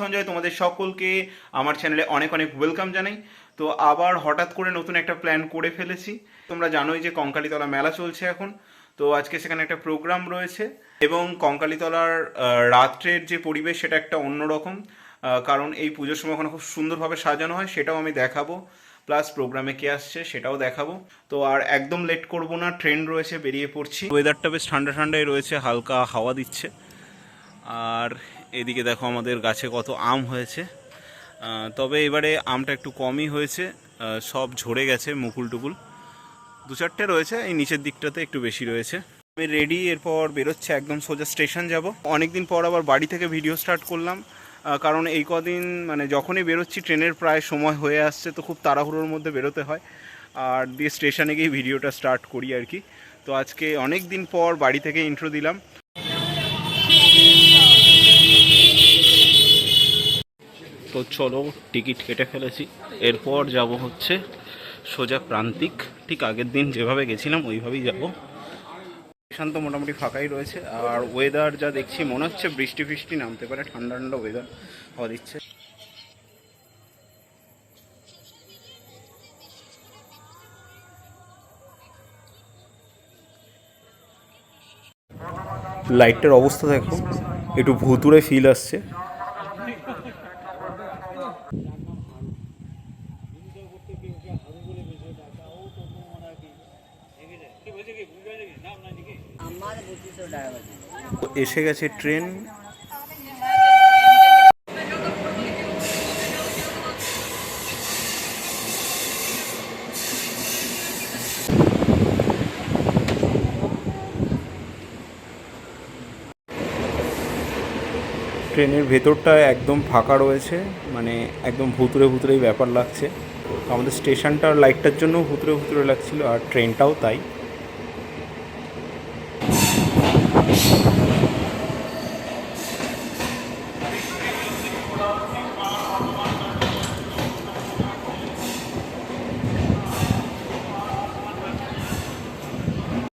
সঞ্জয়, তোমাদের সকলকে আমার চ্যানেলে অনেক অনেক ওয়েলকাম জানাই। তো আবার হঠাৎ করে নতুন একটা প্ল্যান করে ফেলেছি। তোমরা জানোই যে কঙ্কালীতলা মেলা চলছে এখন। তো আজকে সেখানে একটা প্রোগ্রাম রয়েছে এবং কঙ্কালীতলার রাত্রের যে পরিবেশ সেটা একটা অন্যরকম। কারণ এই পুজোর সময় ওখানে খুব সুন্দরভাবে সাজানো হয়, সেটাও আমি দেখাবো। প্লাস প্রোগ্রামে কে আসছে সেটাও দেখাবো। তো আর একদম লেট করব না ট্রেন রয়েছে, বেরিয়ে পড়ছি। ওয়েদারটা বেশ ঠান্ডা ঠান্ডাই রয়েছে, হালকা হাওয়া দিচ্ছে। আর এদিকে দেখো আমাদের গাছে কত আম হয়েছে। তবে এবারে আমটা একটু কমই হয়েছে। সব ঝরে গেছে মুকুল টুকুল। দু চারটে রয়েছে, এই নিচের দিকটাতে একটু বেশি রয়েছে। আমি রেডি এরপর বেরোচ্ছে একদম সোজা স্টেশন যাব। অনেকদিন পর আবার বাড়ি থেকে ভিডিও স্টার্ট করলাম। কারণ এই কদিন মানে যখনই বেরোচ্ছি ট্রেনের প্রায় সময় হয়ে আসছে, তো খুব তাড়াহুড়োর মধ্যে বেরোতে হয়। আর দিয়ে স্টেশনে গিয়ে ভিডিওটা স্টার্ট করি আর কি। তো আজকে অনেক দিন পর বাড়ি থেকে ইন্ট্রো দিলাম। তো চলো, টিকিট কেটে ফেলেছি। এরপর যাব হচ্ছে সোজা প্রান্তিক। ঠিক আগের দিন যেভাবে গেছিলাম, ওইভাবেই যাব। স্টেশন তো মোটামুটি ফাঁকাই রয়েছে। আর ওয়েদার যা দেখছি, মনে হচ্ছে বৃষ্টি ফৃষ্টি নামতে পারে, ঠান্ডা ঠান্ডা ওয়েদার হওয়া দিচ্ছে। লাইটটার অবস্থা দেখো, একটু ভুতুরে ফিল আসছে। এসে গেছে ট্রেন। ট্রেনের ভেতরটা একদম ফাঁকা রয়েছে মানে একদম ভুতুরে ভুতুরেই ব্যাপার লাগছে। আমাদের স্টেশনটার লাইটটার জন্য ভুতুরে ভুতুরে লাগছিল আর ট্রেনটাও তাই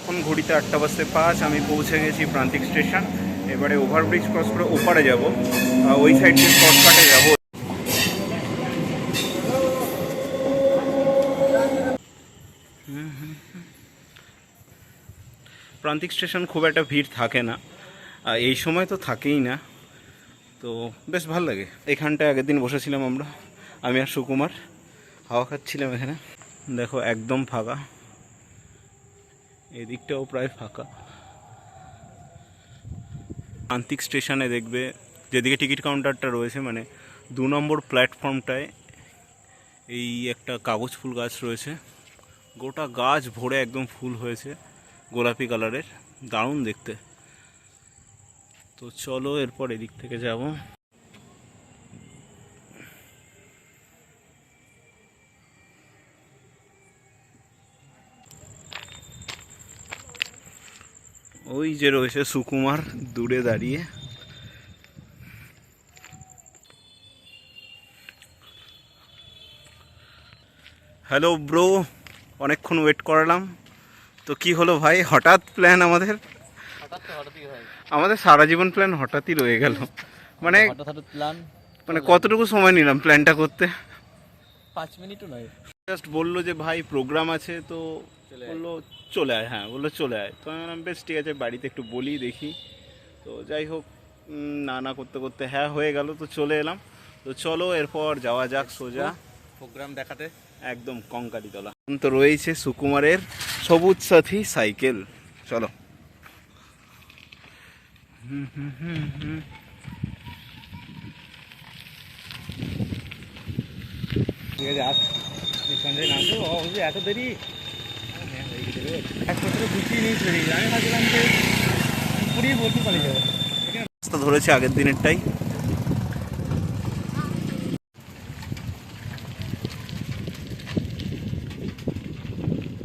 এখন বাজতে পাঁচ আমি পৌঁছে গেছি প্রান্তিক স্টেশন। এবারে ওভারব্রিজ ক্রস করে ওপারে যাব। ওই সাইড দিয়ে শর্টকাটে যাব। প্রান্তিক স্টেশন খুব একটা ভিড় থাকে না। এই সময় তো থাকেই না। তো বেশ ভালো লাগে। এখানটায় আগের দিন বসেছিলাম আমরা। আমি আর সুকুমার। হাওয়া খাচ্ছিলাম এখানে। দেখো, একদম ফাঁকা। এদিকটাও প্রায় ফাঁকা। প্রান্তিক স্টেশনে দেখবে, যেদিকে টিকিট কাউন্টারটা রয়েছে মানে দু নম্বর প্ল্যাটফর্মটায় এই একটা কাগজ ফুল গাছ রয়েছে। গোটা গাছ ভরে একদম ফুল হয়েছে গোলাপি কালারের। দারুণ দেখতে। তো চলো এরপর এদিক থেকে যাব। ওই যে রয়েছে সুকুমার দূরে দাঁড়িয়ে। হ্যালো ব্রো অনেকক্ষণ ওয়েট করালাম। তো কি হলো ভাই? হঠাৎ প্ল্যান আমাদের? আমাদের সারা জীবন প্ল্যান হঠাৎই রয়ে গেল। মানে প্ল্যান মানে কতটুকু সময় নিলাম প্ল্যানটা করতে? পাঁচ মিনিটও নয়। জাস্ট বলল যে ভাই প্রোগ্রাম আছে তো বলল চলে আয় হ্যাঁ বলল চলে আয়। তো আমি বললাম বেশ ঠিক আছে বাড়িতে একটু বলি দেখি। তো যাই হোক না না করতে করতে হ্যাঁ হয়ে গেল তো চলে এলাম। তো চলো এরপর যাওয়া যাক সোজা। প্রোগ্রাম দেখাতে। একদম কঙ্কালীতলা। এখন তো রয়েছে সুকুমারের সবুজ সাথী সাইকেল। চলো। ঠিক আছে আস সঞ্জয় বলছে এত দেরি? রাস্তা ধরেছে আগের দিনেরটাই।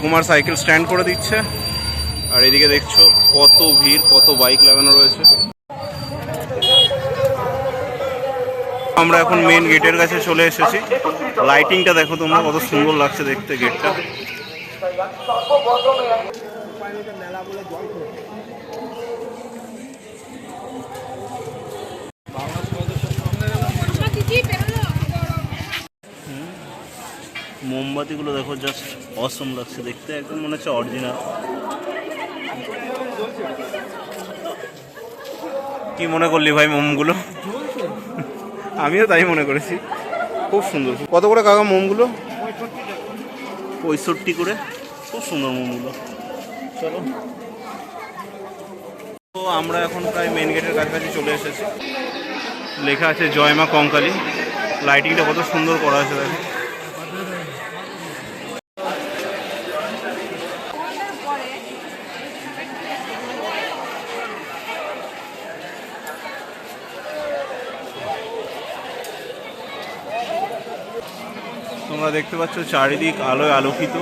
কুমার সাইকেল স্ট্যান্ড করে দিচ্ছে। আর এদিকে দেখছ কত ভিড়, কত বাইক লাগানো রয়েছে। আমরা এখন মেন গেটের কাছে চলে এসেছি। লাইটিংটা দেখো তোমরা, কত সুন্দর লাগছে দেখতে গেটটা মোমবাতিগুলো দেখো জাস্ট অসম লাগছে। দেখতে একদম মনে হচ্ছে অরিজিনাল কি মনে করলি ভাই মোমগুলো? আমিও তাই মনে করেছি। খুব সুন্দর। কত করে কাকা মোমগুলো? পঁয়ষট্টি করে? খুব সুন্দর মোমগুলো চলো। তো আমরা এখন প্রায় মেন গেটের কাছাকাছি চলে এসেছি। লেখা আছে, জয় মা কঙ্কালী। লাইটিংটা কত সুন্দর করা আছে, দেখো। তোমরা দেখতে পাচ্ছ, চারিদিক আলোয় আলোকিত।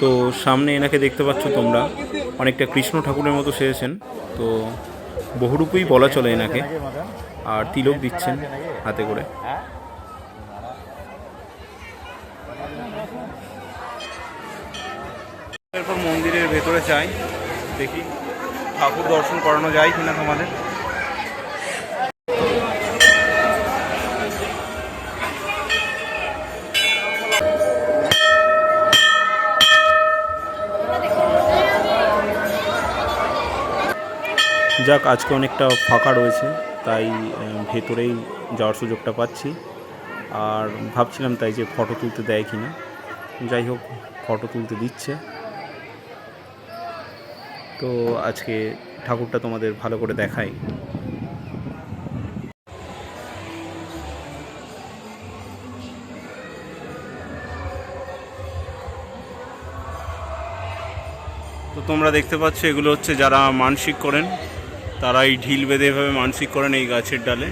তো সামনে এনাকে দেখতে পাচ্ছ তোমরা। অনেকটা কৃষ্ণ ঠাকুরের মতো সেরেছেন তো বহুরূপেই বলা চলে এনাকে। আর তিলক দিচ্ছেন হাতে করে। এরপর মন্দিরের ভেতরে যাই। দেখি ঠাকুর দর্শন করানো যায় কিনা তোমাদের। যাক, আজকে অনেকটা ফাঁকা রয়েছে, তাই ভেতরেই যাওয়ার সুযোগটা পাচ্ছি। আর ভাবছিলাম তাই যে ফটো তুলতে দেয় কি না যাই হোক ফটো তুলতে দিচ্ছে। তো আজকে ঠাকুরটা তোমাদের ভালো করে দেখাই। তো তোমরা দেখতে পাচ্ছ, এগুলো হচ্ছে যারা মানসিক করেন তারা এই ঢিল বেঁধে এভাবে মানসিক করেন এই গাছের ডালে।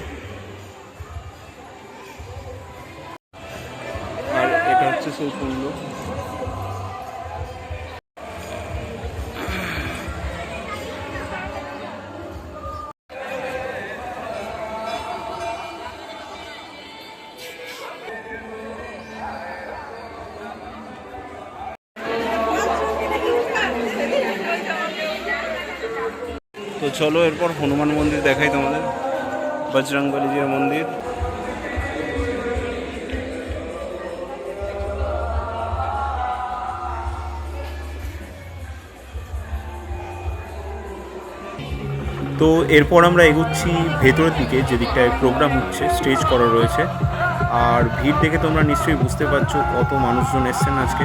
আর এটা হচ্ছে সেই তো চলো এরপর হনুমান মন্দির দেখাই তোমাদের। বজরংবলীজির মন্দির। তো এরপর আমরা এগুচ্ছি ভেতরের দিকে যেদিকটায় প্রোগ্রাম হচ্ছে স্টেজ করা রয়েছে। আর ভিড় দেখে তোমরা নিশ্চয়ই বুঝতে পারছ কত মানুষজন এসছেন আজকে।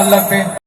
ভালো লাগবে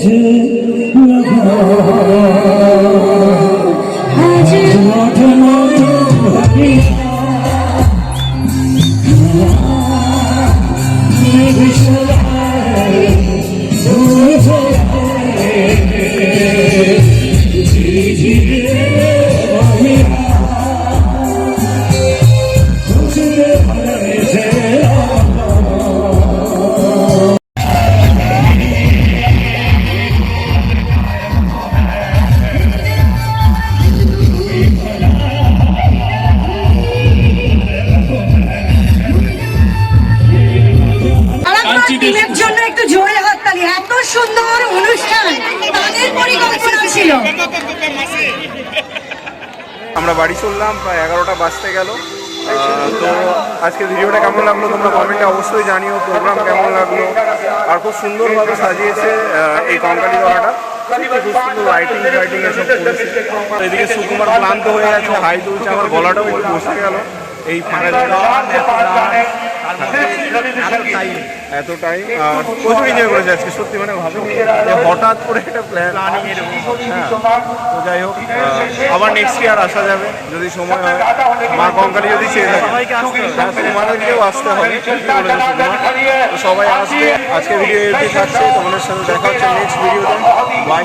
ধরেছে আমরা বাড়ি চললাম, প্রায় এগারোটা বাজতে গেল। তো আজকে ভিডিওটা কেমন লাগল তোমরা কমেন্টে অবশ্যই জানিও প্রোগ্রাম কেমন লাগল, আর খুব সুন্দরভাবে সাজিয়েছে এই কঙ্কালি দলাটা এদিকে সুকুমার ক্লান্ত হয়ে গেছে, হাই তুলছে, আমার গলাটাও বসে গেল। এই ফাঁকা জায়গায়। এত প্রচুর এনজয় করেছে আজকে সত্যি মানে যে হঠাৎ করে একটা প্ল্যান তো যাই হোক আবার নেক্সট ইয়ার আসা যাবে যদি সময় হয়। মা কঙ্কালি যদি চেয়ে থাকে। হ্যাঁ, তোমাদেরকেও আসতে হবে। তো সবাই আসবে। আজকে ভিডিও থাকছে। তোমাদের সাথে দেখা হচ্ছে নেক্সট ভিডিওতে বাই